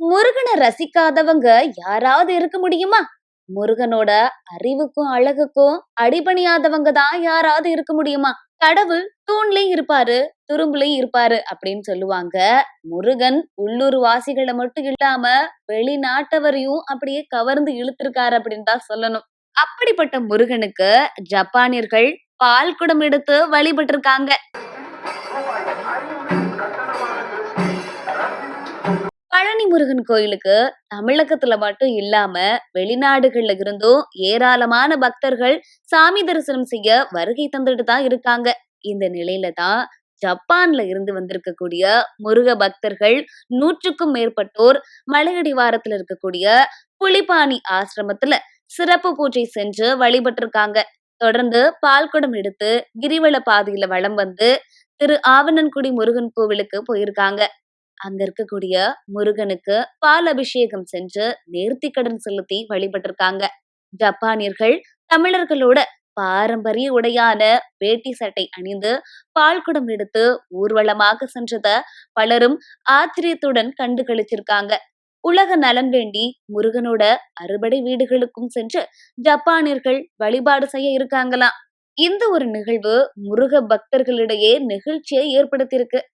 முருகனை ரசிக்காதவங்க யாராவது இருக்க முடியுமா? முருகனோட அறிவுக்கும் அழகுக்கும் அடிபணியாதவங்க தான் யாராவது இருக்க முடியுமா? கடவுள் தூண்லயும் இருப்பாரு துரும்புலயும் இருப்பாரு அப்படின்னு சொல்லுவாங்க. முருகன் உள்ளூர் வாசிகளை மட்டும் இல்லாம வெளிநாட்டவரையும் அப்படியே கவர்ந்து இழுத்திருக்காரு அப்படின்னு தான் சொல்லணும். அப்படிப்பட்ட முருகனுக்கு ஜப்பானியர்கள் பால் குடம் எடுத்து வழிபட்டு முருகன் கோயிலுக்கு தமிழகத்துல மட்டும் இல்லாம வெளிநாடுகள்ல இருந்தும் ஏராளமான பக்தர்கள் சாமி தரிசனம் செய்ய வருகை தந்துட்டு தான் இருக்காங்க. இந்த நிலையில தான் ஜப்பான்ல இருந்து வந்திருக்கக்கூடிய முருக பக்தர்கள் நூற்றுக்கும் மேற்பட்டோர் மலையடிவாரத்துல இருக்கக்கூடிய புலிபாணி ஆசிரமத்துல சிறப்பு பூஜை செஞ்சு வழிபட்டிருக்காங்க. தொடர்ந்து பால்குடம் எடுத்து கிரிவல பாதையில வலம் வந்து திரு ஆவணன்குடி முருகன் கோவிலுக்கு போயிருக்காங்க. அங்க இருக்கக்கூடிய முருகனுக்கு பால் அபிஷேகம் செஞ்சு நேர்த்தி கடன் செலுத்தி வழிபட்டிருக்காங்க. ஜப்பானியர்கள் தமிழர்களோட பாரம்பரிய உடையான வேட்டி சட்டை அணிந்து பால்குடம் எடுத்து ஊர்வலமாக சென்றத பலரும் ஆச்சரியத்துடன் கண்டு கழிச்சிருக்காங்க உலக நலன் வேண்டி முருகனோட அறுபடை வீடுகளுக்கும் சென்று ஜப்பானியர்கள் வழிபாடு செய்ய இருக்காங்களாம். இந்த ஒரு நிகழ்வு முருக பக்தர்களிடையே நெகிழ்ச்சியை ஏற்படுத்தியிருக்கு.